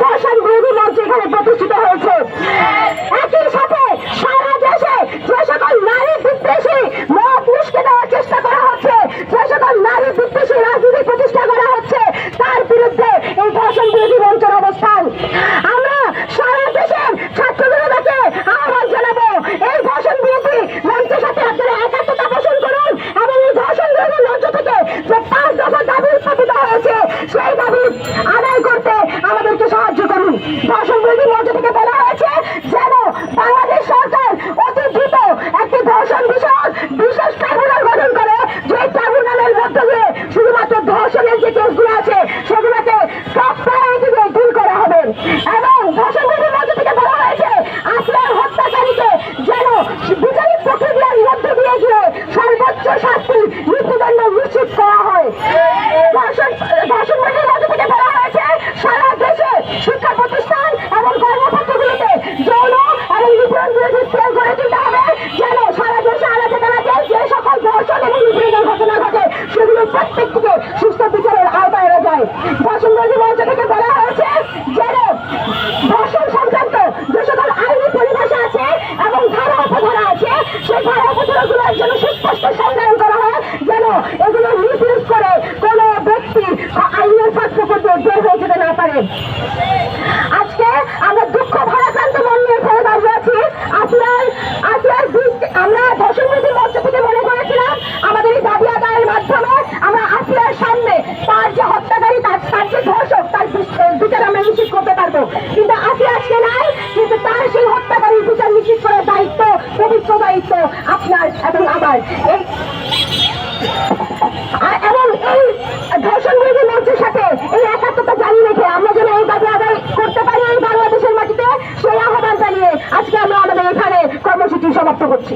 ধর্ষণ বিরোধী মঞ্চ এখানে প্রতিষ্ঠিত হয়েছে। একই সাথে সারা দেশে যে সকল নারী বিদ্বেষী মত দেওয়ার চেষ্টা করা হচ্ছে, যে সকল নারী বিদ্বেষী রাজনীতি প্রতিষ্ঠা করা হচ্ছে, তার বিরুদ্ধে এই ধর্ষণ বিরোধী মঞ্চের অবস্থান। আমরা সারা দেশের ছাত্র জনতাকে আহ্বান জানাব, এই ধর্ষণ বিরোধী মঞ্চের সাথে আপনারা একাত্মতা পোষণ করুন এবং এই ধর্ষণ বিরোধী মঞ্চ থেকে যে পাঁচ দফা দাবি উত্থাপিত হয়েছে, সেই দাবি মঞ্চ থেকে বলা হয়েছে যেন বাংলাদেশ সরকার অতি দ্রুত একটি ধর্ষণ বিষয়ক বিশেষ ট্রাইব্যুনাল গঠন করে যে ট্রাইব্যুনালের মধ্য দিয়ে শুধুমাত্র ধর্ষণের যে কেসগুলো আছে সেগুলোকে টপ প্রায়োরিটি দিয়ে ডিল করা হবে এবং ধর্ষণ বিরোধী মঞ্চ থেকে বলা হয়েছে আসলার হত্যাকারীকে যেন বিচারিক প্রক্রিয়ার মধ্য দিয়ে গিয়ে সর্বোচ্চ শাস্তি মৃত্যুদণ্ড নিশ্চিত করা হয় ধর্ষণ ধর্ষণ বিরোধী মঞ্চ থেকে বলা হয়েছে সারা দেশে শিক্ষা প্রতিষ্ঠান এবং কর্মক্ষেত্রগুলিতে যৌন তুলতে হবে। যেন সারা দেশে আলাদা আলাদা যে সকল ধর্ষণ ঘটনা ঘটে, সেগুলো প্রত্যেকটিকে সুস্থ বিচারের আওতায় এনে যায়। ধর্ষণ বিরোধী মঞ্চ থেকে বলা হয়েছে, যেন ধর্ষণ সংক্রান্ত যে সকল আইনি পরিভাষা আছে এবং ধারা উপধারা আছে, সেই ধারা উপধারাগুলোর জন্য সুস্পষ্ট সংজ্ঞায়ন করা হয়, যেন এগুলো মিস করে কোনো ব্যক্তি আইনের হয়ে যেতে না পারে আজকে আমরা দুঃখ ভারাক্রান্ত মন নিয়ে এখানে দাঁড়িয়ে আছি আপনার আসিয়ার বীজ- আমরা ধর্ষণ বিরোধী মঞ্চ থেকে মনে করেছিলাম আমাদের এই দাবি আদায়ের মাধ্যমে আমরা আসিয়ার সামনে তার যে হত্যাকারী তার তার যে ধর্ষক তার বিচ- বিচার আমরা নিশ্চিত কিন্তু আসিয়া আজকে নাই, কিন্তু তার সেই হত্যাকারীর বিচার নিশ্চিত করার দায়িত্ব, পবিত্র দায়িত্ব আপনার এবং আমার। এই এবং এই ধর্ষণ বিরোধী মঞ্চের সাথে এই একাত্মতা জারি রেখে আমরা যেন এই দাবি আদায় করতে পারি এই বাংলাদেশের মাটিতে, সেই আহ্বান জানিয়ে আজকে আমরা আমাদের এখানে কর্মসূচি সমাপ্ত করছি।